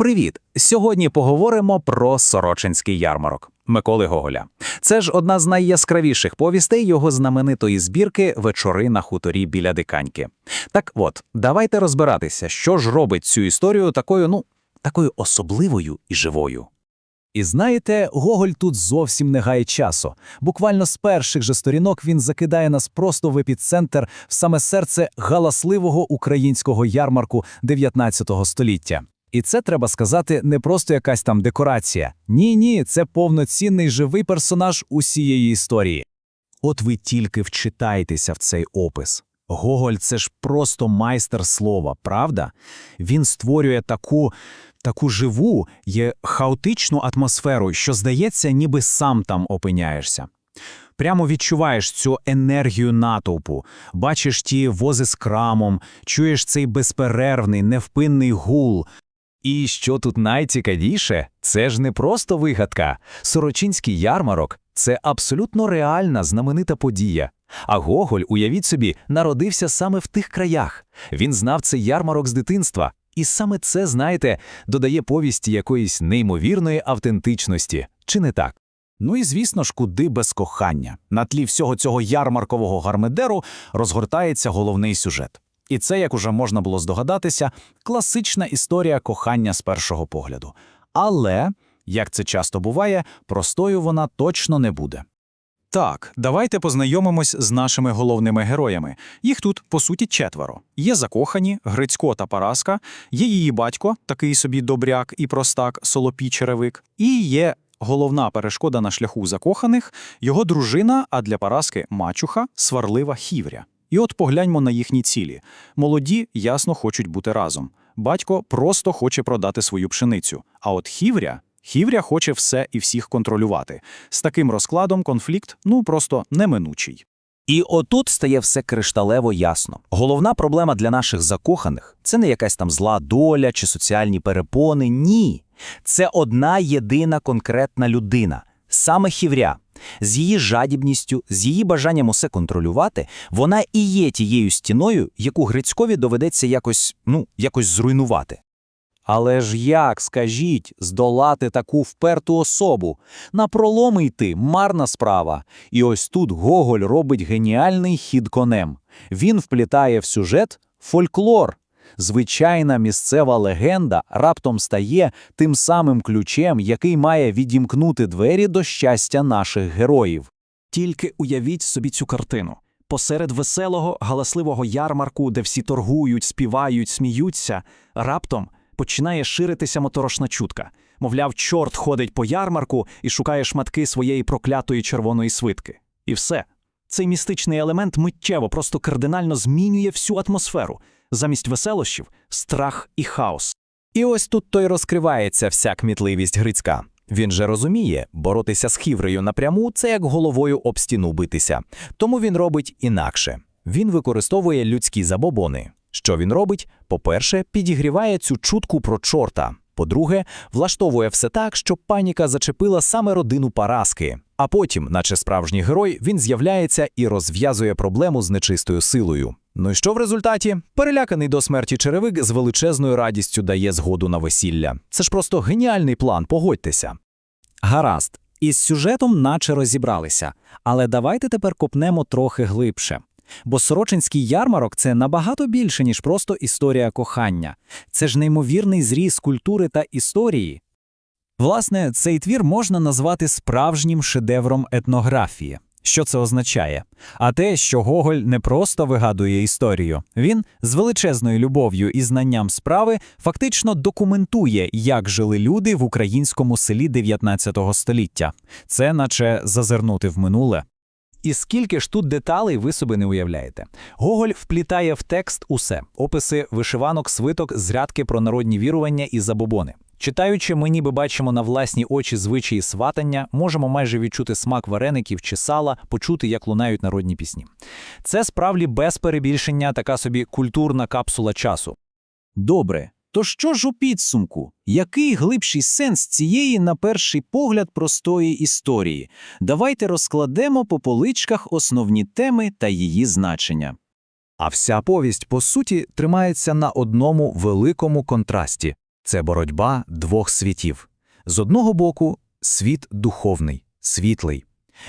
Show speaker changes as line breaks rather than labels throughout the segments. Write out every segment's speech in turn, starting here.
Привіт! Сьогодні поговоримо про Сорочинський ярмарок Миколи Гоголя. Це ж одна з найяскравіших повістей його знаменитої збірки Вечори на хуторі біля диканьки. Так от, давайте розбиратися, що ж робить цю історію такою, ну, такою особливою і живою.
І знаєте, Гоголь тут зовсім не гає часу. Буквально з перших же сторінок він закидає нас просто в епіцентр, в саме серце галасливого українського ярмарку 19 століття. І це треба сказати не просто якась там декорація. Ні, ні, це повноцінний живий персонаж усієї історії. От ви тільки вчитайтеся в цей опис. Гоголь це ж просто майстер слова, правда? Він створює таку, таку живу, є хаотичну атмосферу, що здається, ніби сам там опиняєшся. Прямо відчуваєш цю енергію натовпу, бачиш ті вози з крамом, чуєш цей безперервний, невпинний гул. І що тут найцікавіше, це ж не просто вигадка. Сорочинський ярмарок це абсолютно реальна знаменита подія. А Гоголь, уявіть собі, народився саме в тих краях. Він знав цей ярмарок з дитинства. І саме це, знаєте, додає повісті якоїсь неймовірної автентичності. Чи не так? Ну і звісно ж, куди без кохання. На тлі всього цього ярмаркового гармедеру розгортається головний сюжет. І це, як уже можна було здогадатися, класична історія кохання з першого погляду. Але, як це часто буває, простою вона точно не буде.
Так, давайте познайомимось з нашими головними героями. Їх тут, по суті, четверо. Є закохані, Грицько та Параска, є її батько, такий собі добряк і простак, солопій черевик, і є головна перешкода на шляху закоханих, його дружина, а для Параски мачуха, сварлива хівря. І от погляньмо на їхні цілі. Молоді ясно хочуть бути разом. Батько просто хоче продати свою пшеницю. А от хівря Хівря хоче все і всіх контролювати. З таким розкладом конфлікт ну просто неминучий.
І отут стає все кришталево ясно. Головна проблема для наших закоханих це не якась там зла доля чи соціальні перепони. Ні. Це одна єдина конкретна людина, саме хівря. З її жадібністю, з її бажанням усе контролювати, вона і є тією стіною, яку Грицькові доведеться якось, ну, якось зруйнувати. Але ж як, скажіть, здолати таку вперту особу? На проломи йти – марна справа. І ось тут Гоголь робить геніальний хід конем. Він вплітає в сюжет фольклор. Звичайна місцева легенда раптом стає тим самим ключем, який має відімкнути двері до щастя наших героїв.
Тільки уявіть собі цю картину. Посеред веселого, галасливого ярмарку, де всі торгують, співають, сміються, раптом починає ширитися моторошна чутка. Мовляв, чорт ходить по ярмарку і шукає шматки своєї проклятої червоної свитки. І все. Цей містичний елемент миттєво, просто кардинально змінює всю атмосферу. Замість веселощів страх і хаос.
І ось тут то й розкривається вся кмітливість Грицька. Він же розуміє, боротися з хіврею напряму це як головою об стіну битися. Тому він робить інакше. Він використовує людські забобони. Що він робить? По-перше, підігріває цю чутку про чорта. По-друге, влаштовує все так, щоб паніка зачепила саме родину Параски. А потім, наче справжній герой, він з'являється і розв'язує проблему з нечистою силою. Ну і що в результаті? Переляканий до смерті черевик з величезною радістю дає згоду на весілля. Це ж просто геніальний план, погодьтеся.
Гаразд, із сюжетом наче розібралися, але давайте тепер копнемо трохи глибше. Бо Сорочинський ярмарок це набагато більше, ніж просто історія кохання. Це ж неймовірний зріз культури та історії. Власне, цей твір можна назвати справжнім шедевром етнографії. Що це означає? А те, що Гоголь не просто вигадує історію, він з величезною любов'ю і знанням справи фактично документує, як жили люди в українському селі 19 століття. Це наче зазирнути в минуле. І скільки ж тут деталей ви собі не уявляєте. Гоголь вплітає в текст усе: описи вишиванок, свиток, зрядки про народні вірування і забобони. Читаючи, ми ніби бачимо на власні очі звичаї сватання, можемо майже відчути смак вареників чи сала, почути, як лунають народні пісні. Це справді без перебільшення така собі культурна капсула часу. Добре, то що ж у підсумку? Який глибший сенс цієї, на перший погляд, простої історії? Давайте розкладемо по поличках основні теми та її значення. А вся повість, по суті, тримається на одному великому контрасті. Це боротьба двох світів. З одного боку – світ духовний, світлий.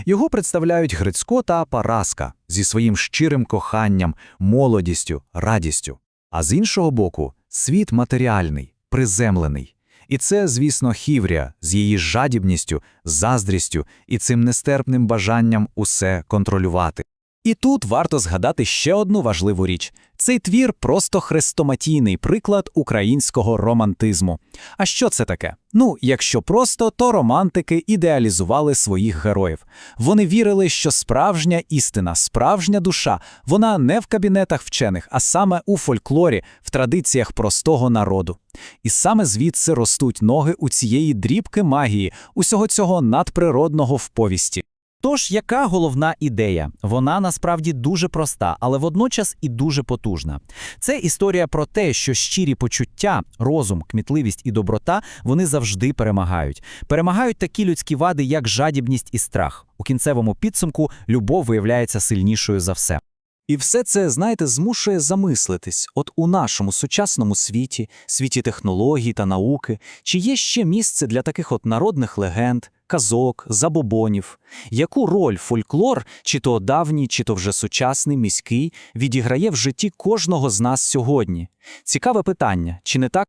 Його представляють Грицько та Параска зі своїм щирим коханням, молодістю, радістю. А з іншого боку – світ матеріальний, приземлений. І це, звісно, Хіврія з її жадібністю, заздрістю і цим нестерпним бажанням усе контролювати.
І тут варто згадати ще одну важливу річ. Цей твір просто хрестоматійний приклад українського романтизму. А що це таке? Ну, якщо просто, то романтики ідеалізували своїх героїв. Вони вірили, що справжня істина, справжня душа, вона не в кабінетах вчених, а саме у фольклорі, в традиціях простого народу. І саме звідси ростуть ноги у цієї дрібки магії, усього цього надприродного в повісті.
Тож, яка головна ідея? Вона насправді дуже проста, але водночас і дуже потужна. Це історія про те, що щирі почуття, розум, кмітливість і доброта вони завжди перемагають. Перемагають такі людські вади, як жадібність і страх. У кінцевому підсумку любов виявляється сильнішою за все.
І все це, знаєте, змушує замислитись, от у нашому сучасному світі, світі технологій та науки, чи є ще місце для таких от народних легенд, казок, забобонів? Яку роль фольклор, чи то давній, чи то вже сучасний, міський, відіграє в житті кожного з нас сьогодні? Цікаве питання, чи не так